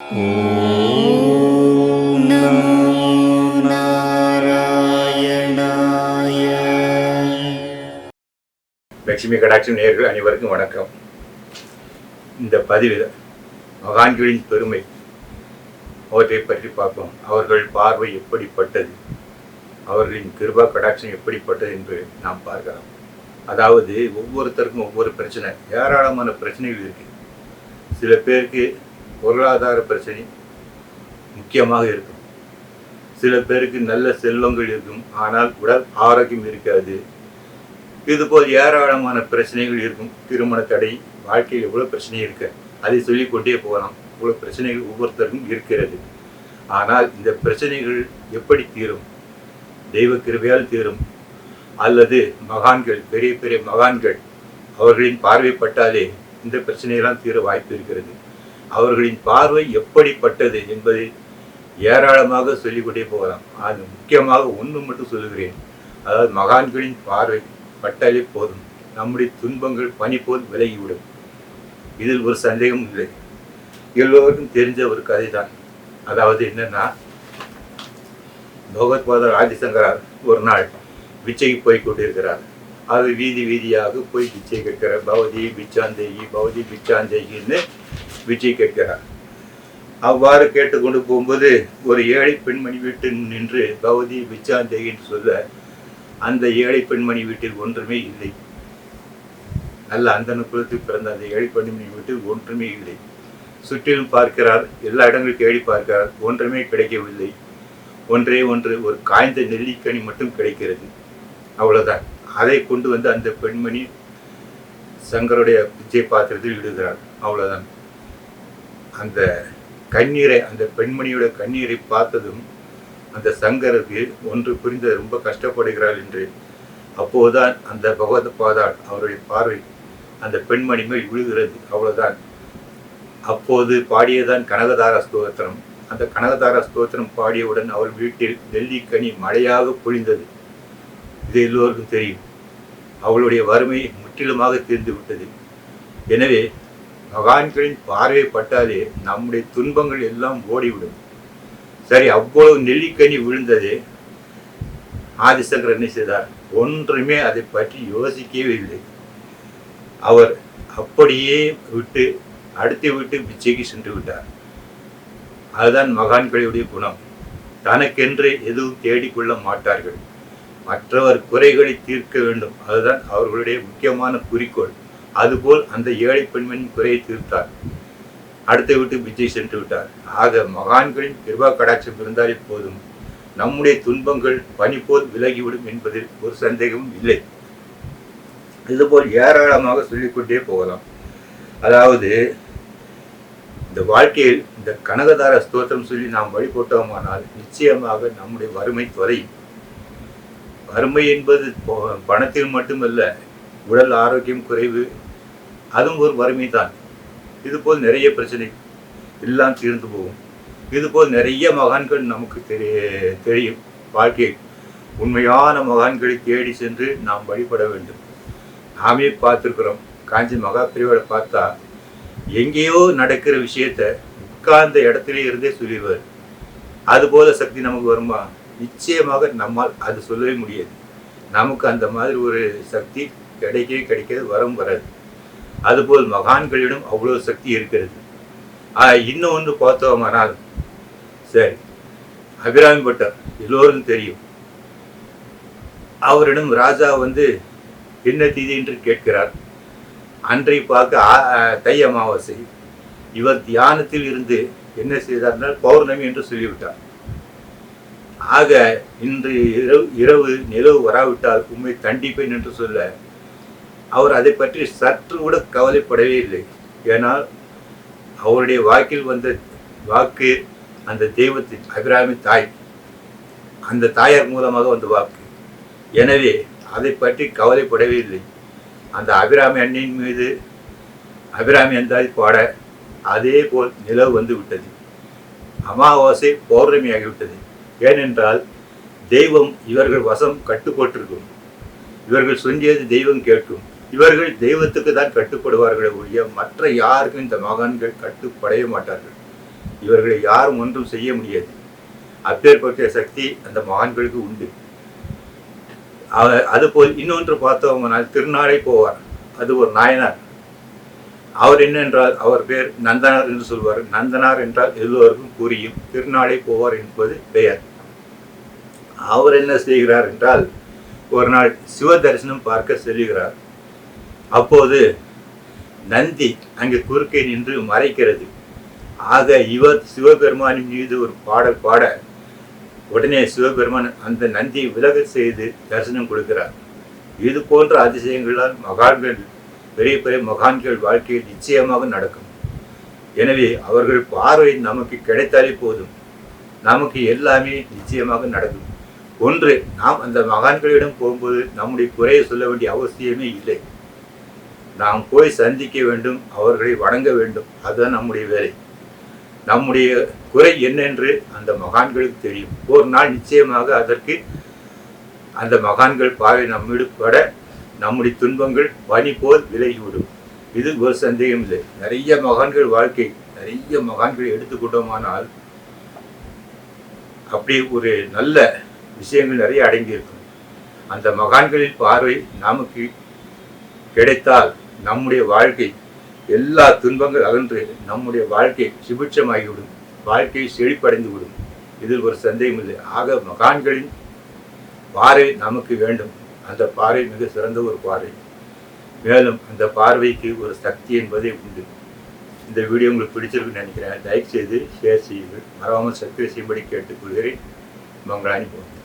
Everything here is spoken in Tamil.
ॐ नमो नारायणाय லட்சுமி கடாட்சி நேயர்கள் அனைவருக்கும் வணக்கம் இந்த பதிவில் மகான்களின் பெருமை அவற்றை பற்றி பார்ப்போம் அவர்கள் பார்வை எப்படிப்பட்டது அவர்களின் கிருபா கடாட்சம் எப்படிப்பட்டது என்று நாம் பார்க்கலாம் அதாவது ஒவ்வொருத்தருக்கும் ஒவ்வொரு பிரச்சனை ஏராளமான பிரச்சனைகள் இருக்கு சில பேருக்கு பொருளாதார பிரச்சனை முக்கியமாக இருக்கும். சில பேருக்கு நல்ல செல்வங்கள் இருக்கும் ஆனால் உடல் ஆரோக்கியம் இருக்காது. இதுபோல் ஏராளமான பிரச்சனைகள் இருக்கும். திருமண தடை வாழ்க்கையில் எவ்வளோ பிரச்சனை இருக்கு அதை சொல்லிக்கொண்டே போகலாம். இவ்வளோ பிரச்சனைகள் ஒவ்வொருத்தருக்கும் இருக்கிறது. ஆனால் இந்த பிரச்சனைகள் எப்படி தீரும்? தெய்வ கிருபையால் தீரும். அல்லது மகான்கள் பெரிய பெரிய மகான்கள் அவர்களின் பார்வைப்பட்டாலே இந்த பிரச்சனையெல்லாம் தீர வாய்ப்பு இருக்கிறது. அவர்களின் பார்வை எப்படிப்பட்டது என்பதை ஏராளமாக சொல்லிக்கொண்டே போகலாம். அது முக்கியமாக ஒன்று மட்டும் சொல்லுகிறேன். அதாவது மகான்களின் பார்வை பட்டாலே போதும். நம்முடைய துன்பங்கள் பனி போல் விலகிவிடும். இதில் ஒரு சந்தேகம் இல்லை. எல்லோருக்கும் தெரிஞ்ச ஒரு கதை தான் அதாவது என்னன்னா பகவத்பாதர் ஆதிசங்கரார் ஒரு நாள் பிச்சைக்கு போய் கொண்டிருக்கிறார். அது வீதி வீதியாக போய் பிச்சை கேட்கிறார். பவதி பிச்சாந்தேகி பவதி பிச்சாந்தேகின்னு விஜய் கேட்கிறார். அவ்வாறு கேட்டுக்கொண்டு போகும்போது ஒரு ஏழை பெண்மணி வீட்டில் நின்று பகவதி பிச்சாந்தேகி என்று சொல்ல அந்த ஏழை பெண்மணி வீட்டில் ஒன்றுமே இல்லை. நல்ல அந்தன குலத்தில் பிறந்த அந்த ஏழை பெண்மணி வீட்டில் ஒன்றுமே இல்லை. சுற்றிலும் பார்க்கிறார் எல்லா இடங்களும் தேடி பார்க்கிறார் ஒன்றுமே கிடைக்கவில்லை. ஒன்றே ஒன்று ஒரு காய்ந்த நெல்லிக்கனி மட்டும் கிடைக்கிறது. அவ்வளோதான் அதை கொண்டு வந்து அந்த பெண்மணி சங்கருடைய விஜய் பாத்திரத்தில் இடுகிறார். அவ்வளோதான் அந்த கண்ணீரை அந்த பெண்மணியோட கண்ணீரை பார்த்ததும் அந்த சங்கருக்கு ஒன்று புரிந்து ரொம்ப கஷ்டப்படுகிறாள் என்று. அப்போதுதான் அந்த பகவத பாதாள் அவருடைய பார்வை அந்த பெண்மணி மேல் விழுகிறது. அவ்வளவுதான். அப்போது பாடியதான் கனகதார ஸ்தோத்திரம். அந்த கனகதார ஸ்தோத்திரம் பாடியவுடன் அவள் வீட்டில் நெல்லிக்கனி மழையாக பொழிந்தது. இது எல்லோருக்கும் தெரியும். அவளுடைய வறுமை முற்றிலுமாக தீர்ந்து விட்டது எனவே மகான்களின் பார்வை பட்டாலே நம்முடைய துன்பங்கள் எல்லாம் ஓடிவிடும். சரி அவ்வளவு நெல்லிக்கனி விழுந்தது. ஆதிசங்கர் என்ன செய்தார்? ஒன்றுமே அதை பற்றி யோசிக்கவே இல்லை. அவர் அப்படியே விட்டு அடுத்து விட்டு பிச்சைக்கு சென்று விட்டார். அதுதான் மகான்களுடைய குணம். தனக்கென்று எதுவும் தேடிக்கொள்ள மாட்டார்கள். மற்றவர் குறைகளை தீர்க்க வேண்டும். அதுதான் அவர்களுடைய முக்கியமான குறிக்கோள். அதுபோல் அந்த ஏழை பெண்மணின் குறையை தீர்த்தார். அடுத்த விட்டு பிச்சை சென்று விட்டார். ஆக மகான்களின் கிருபா கடாட்சம் இருந்தாலே போதும். நம்முடைய துன்பங்கள் பனி போல் விலகிவிடும் என்பதில் ஒரு சந்தேகமும் இல்லை. இதுபோல் ஏராளமாக சொல்லிக்கொண்டே போகலாம். அதாவது இந்த வாழ்க்கையில் இந்த கனகதார ஸ்தோத்திரம் சொல்லி நாம் வழிபட்டோமானால் நிச்சயமாக நம்முடைய வறுமை தொலையும் வறுமை என்பது பணத்தில் மட்டுமல்ல உடல் ஆரோக்கியம் குறைவு அதுவும் ஒரு வறுமை தான் இதுபோல் நிறைய பிரச்சனை எல்லாம் தீர்ந்து போகும். இதுபோல் நிறைய மகான்கள் நமக்கு தெரிய தெரியும். வாழ்க்கையில் உண்மையான மகான்களை தேடி சென்று நாம் வழிபட வேண்டும். நாமே பார்த்துருக்குறோம். காஞ்சி மகா பிரிவோட பார்த்தா எங்கேயோ நடக்கிற விஷயத்த உட்கார்ந்த இடத்துல இருந்தே சொல்லிடுவார். அதுபோல சக்தி நமக்கு வருமா? நிச்சயமாக நம்மால் அது சொல்லவே முடியாது. நமக்கு அந்த மாதிரி ஒரு சக்தி கிடைக்கவே கிடைக்காது வரம் வராது. அதுபோல் மகான்களிடம் அவ்வளோ சக்தி இருக்கிறது. ஆஹ் இன்னும் ஒன்று பார்த்தோமானால் சரி அபிராமி பட்டர் எல்லோரும் தெரியும். அவரிடம் ராஜா வந்து என்ன தீதி என்று கேட்கிறார்? அன்றை பார்க்க தை அமாவாசை. இவர் தியானத்தில் இருந்து என்ன செய்தார்னால் பௌர்ணமி என்று சொல்லிவிட்டார். ஆக இன்று இரவு இரவு நிலவு வராவிட்டால் உண்மை தண்டிப்பேன் என்று சொல்ல அவர் அதை பற்றி சற்று கூட கவலைப்படவே இல்லை. ஏனால் அவருடைய வாக்கில் வந்த வாக்கு அந்த தெய்வத்தின் அபிராமி தாய் அந்த தாயார் மூலமாக வந்த வாக்கு. எனவே அதை பற்றி கவலைப்படவே இல்லை. அந்த அபிராமி அண்ணின் மீது அபிராமி அந்தாதி பாட அதே போல் நிலவு வந்து விட்டது. அமாவாசை பௌர்ணமியாகிவிட்டது. ஏனென்றால் தெய்வம் இவர்கள் வசம் கட்டுப்பட்டிருக்கும். இவர்கள் சொல்லியது தெய்வம் கேட்கும். இவர்கள் தெய்வத்துக்கு தான் கட்டுப்படுவார்களே ஒழிய மற்ற யாருக்கும் இந்த மகான்கள் கட்டுப்படவே மாட்டார்கள். இவர்களை யாரும் ஒன்றும் செய்ய முடியாது. அப்பேற்பட்ட சக்தி அந்த மகான்களுக்கு உண்டு. அதுபோல் இன்னொன்று பார்த்தோம்னால் திருநாளை போவார். அது ஒரு நாயனார். அவர் என்னென்றால் அவர் பேர் நந்தனார் என்று சொல்வார். நந்தனார் என்றால் எல்லோருக்கும் புரியும். திருநாளை போவார் என்பது பெயர். அவர் என்ன செய்கிறார் என்றால் ஒரு நாள் சிவ தரிசனம் பார்க்க செல்கிறார். அப்போது நந்தி அங்கே குறுக்கே நின்று மறைக்கிறது. ஆக இவர் சிவபெருமானின் மீது ஒரு பாடல் பாட உடனே சிவபெருமான் அந்த நந்தியை விலக செய்து தரிசனம் கொடுக்கிறார். இது போன்ற அதிசயங்களால் மகான்கள் பெரிய பெரிய மகான்கள் வாழ்க்கையில் நிச்சயமாக நடக்கும். எனவே அவர்கள் பார்வை நமக்கு கிடைத்தாலே போதும். நமக்கு எல்லாமே நிச்சயமாக நடக்கும். ஒன்று நாம் அந்த மகான்களிடம் போகும்போது நம்முடைய குறையை சொல்ல வேண்டிய அவசியமே இல்லை. நாம் போய் சந்திக்க வேண்டும் அவர்களை வணங்க வேண்டும். அதுதான் நம்முடைய வேலை. நம்முடைய குறை என்னென்று அந்த மகான்களுக்கு தெரியும். ஒரு நாள் நிச்சயமாக அதற்கு அந்த மகான்கள் பார்வை நம்மீடு பட நம்முடைய துன்பங்கள் பனி போல் விலகிவிடும். இது ஒரு சந்தேகம் இல்லை. நிறைய மகான்கள் வாழ்க்கை நிறைய மகான்களை எடுத்துக்கொண்டோமானால் அப்படி ஒரு நல்ல விஷயங்கள் நிறைய அடங்கியிருக்கும். அந்த மகான்களின் பார்வை நமக்கு கிடைத்தால் நம்முடைய வாழ்க்கை எல்லா துன்பங்கள் அகன்று நம்முடைய வாழ்க்கை சுபிட்சமாகிவிடும். வாழ்க்கை செழிப்படைந்து விடும் இதில் ஒரு சந்தேகம் இல்லை. ஆக மகான்களின் பார்வை நமக்கு வேண்டும். அந்த பார்வை மிக சிறந்த ஒரு பார்வை. மேலும் அந்த பார்வைக்கு ஒரு சக்தி என்பதே உண்டு. இந்த வீடியோ உங்களுக்கு பிடிச்சிருக்குன்னு நினைக்கிறேன். லைக் செய்து ஷேர் செய்யுங்கள். மறவாமல் சப்ஸ்கிரைப் செய்யும்படி கேட்டுக்கொள்கிறேன். மங்களானி போகும்